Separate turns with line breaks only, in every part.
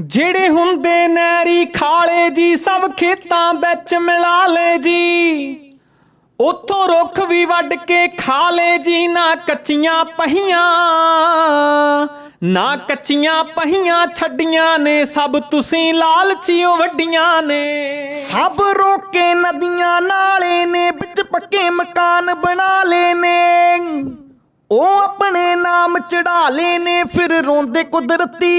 ਜਿਹੜੇ ਹੁੰਦੇ ਨੈਰੀ ਖਾਲੇ ਜੀ, ਸਭ ਖੇਤਾਂ ਵਿੱਚ ਮਿਲਾ ਲੈ ਜੀ। ਉੱਥੋਂ ਰੁੱਖ ਵੀ ਵੱਢ ਕੇ ਖਾ ਲੈ ਜੀ, ਨਾ ਕੱਚੀਆਂ ਪਹੀਆਂ, ਨਾ ਕੱਚੀਆਂ ਪਹੀਆਂ ਛੱਡੀਆਂ ਨੇ, ਸਭ ਤੁਸੀਂ ਲਾਲਚੀਓ ਵੱਡੀਆਂ ਨੇ।
ਸਭ ਰੋਕੇ ਨਦੀਆਂ ਨਾਲੇ ਨੇ, ਵਿੱਚ ਪੱਕੇ ਮਕਾਨ ਬਣਾ ਲਏ ਨੇ। ਉਹ ਆਪਣੇ ਨਾਮ ਚੜਾ ਲਏ ਨੇ, ਫਿਰ ਰੋਂਦੇ ਕੁਦਰਤੀ।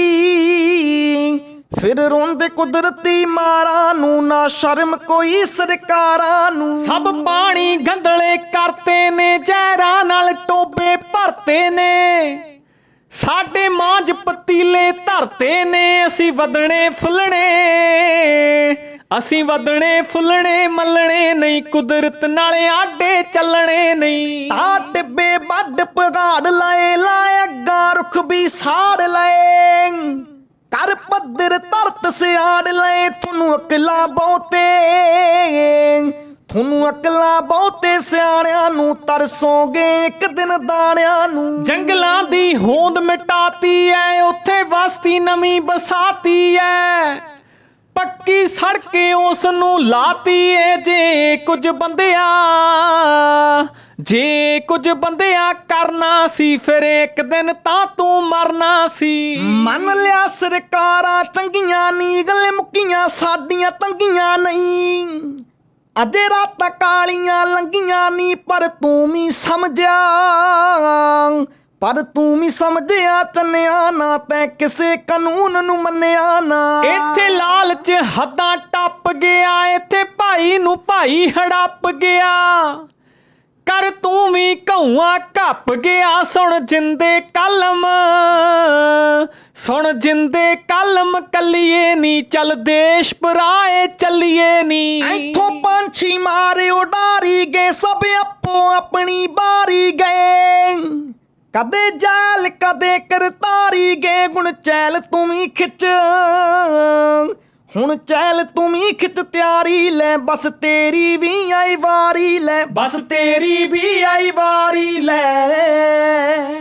ਫਿਰ ਰੋਂਦੇ ਕੁਦਰਤੀ ਮਾਰਾਂ ਨੂੰ ਨਾ ਸ਼ਰਮ ਕੋਈ ਸਰਕਾਰਾਂ ਨੂੰ।
ਸਭ ਪਾਣੀ ਗੰਧਲੇ ਕਰਤੇ ਨੇ, ਜ਼ਹਿਰਾਂ ਨਾਲ ਟੋਬੇ ਭਰਤੇ ਨੇ। ਸਾਡੇ ਮਾਂਜ ਪਤੀਲੇ ਧਰਤੇ ਨੇ, ਅਸੀਂ ਵਧਣੇ ਫੁੱਲਣੇ। ਅਸੀਂ ਵਧਣੇ ਫੁੱਲਣੇ ਮੱਲਣੇ ਨਹੀਂ ਕੁਦਰਤ ਨਾਲ ਆਡੇ ਚੱਲਣੇ ਨਹੀਂ।
ਤਾਂ ਟਿੱਬੇ ਵੱਡ ਪਗਾੜ ਲਾਏ ਲਾਏ ਅੱਗਾ ਰੁੱਖ ਵੀ ਸਾੜ ਲਏ। ਕਰ ਪੱਧਰ ਧਰਤ ਸਿਆੜ ਲਏ ਤੁਹਾਨੂੰ ਅਕਲਾਂ ਬਹੁਤੇ। ਤੁਹਾਨੂੰ ਅਕਲਾਂ ਬਹੁਤੇ ਸਿਆਣਿਆਂ ਨੂੰ ਤਰਸੋਗੇ ਇੱਕ ਦਿਨ ਦਾਣਿਆਂ ਨੂੰ।
ਜੰਗਲਾਂ ਦੀ ਹੋਂਦ ਮਿਟਾਤੀ ਐ ਉੱਥੇ ਵਸਤੀ ਨਵੀਂ ਬਸਾਤੀ ਐ। ਪੱਕੀ ਸੜਕੇ ਉਸ ਨੂੰ ਲਾਤੀ ਏ ਜੇ ਕੁਝ ਬੰਦਿਆ, ਜੇ ਕੁਝ ਬੰਦਿਆ ਕਰਨਾ ਸੀ ਫਿਰ ਇੱਕ ਦਿਨ ਤਾਂ ਤੂੰ ਮਰਨਾ ਸੀ।
ਮੰਨ ਲਿਆ ਸਰਕਾਰਾਂ ਚੰਗੀਆਂ ਨੀ ਗਲੇ ਮੁੱਕੀਆਂ, ਸਾਡੀਆਂ ਤੰਗੀਆਂ ਨਹੀਂ। ਅਜੇ ਰਾਤਾਂ ਕਾਲੀਆਂ ਲੰਗੀਆਂ ਨੀ, ਪਰ ਤੂੰ ਵੀ ਸਮਝਿਆ। ਪਰ ਤੂੰ ਵੀ ਸਮਝਿਆ ਚੰਨਿਆ ਨਾ ਤੈਂ ਕਿਸੇ ਕਾਨੂੰਨ ਨੂੰ ਮੰਨਿਆ ਨਾ।
ਇੱਥੇ ਲਾਲਚ ਹੱਦਾਂ ਟੱਪ ਗਿਆ ਇੱਥੇ ਭਾਈ ਨੂੰ ਭਾਈ ਹੜੱਪ ਗਿਆ। ਕਰ ਤੂੰ ਵੀ ਕਉਆ ਕੱਪ ਗਿਆ ਸੁਣ ਜਿੰਦੇ ਕਲਮ ਸੁਣ ਜਿੰਦੇ ਕਲਮ ਕੱਲੀਏ ਨੀ ਚੱਲ ਦੇਸ਼ ਪਰਾਏ ਚੱਲੀਏ ਨੀ।
ਇੱਥੋਂ ਪੰਛੀ ਮਾਰੇ ਉਡਾਰੀ ਗਏ ਸਭ ਆਪੋ ਆਪਣੀ ਬਾਰੀ ਗਏ। ਕਦੇ ਜਾਲ, ਕਦੇ ਕਰਤਾਰੀ ਗਏ ਗੁਣ ਚੈਲ ਤੂੰ ਵੀ ਖਿੱਚ। ਹੁਣ ਚੈਲ ਤੂੰ ਵੀ ਖਿੱਚ, ਤਿਆਰੀ ਲੈ, ਬਸ ਤੇਰੀ ਵੀ ਆਈ ਵਾਰੀ ਲੈ, ਬਸ ਤੇਰੀ ਵੀ ਆਈ ਵਾਰੀ ਲੈ।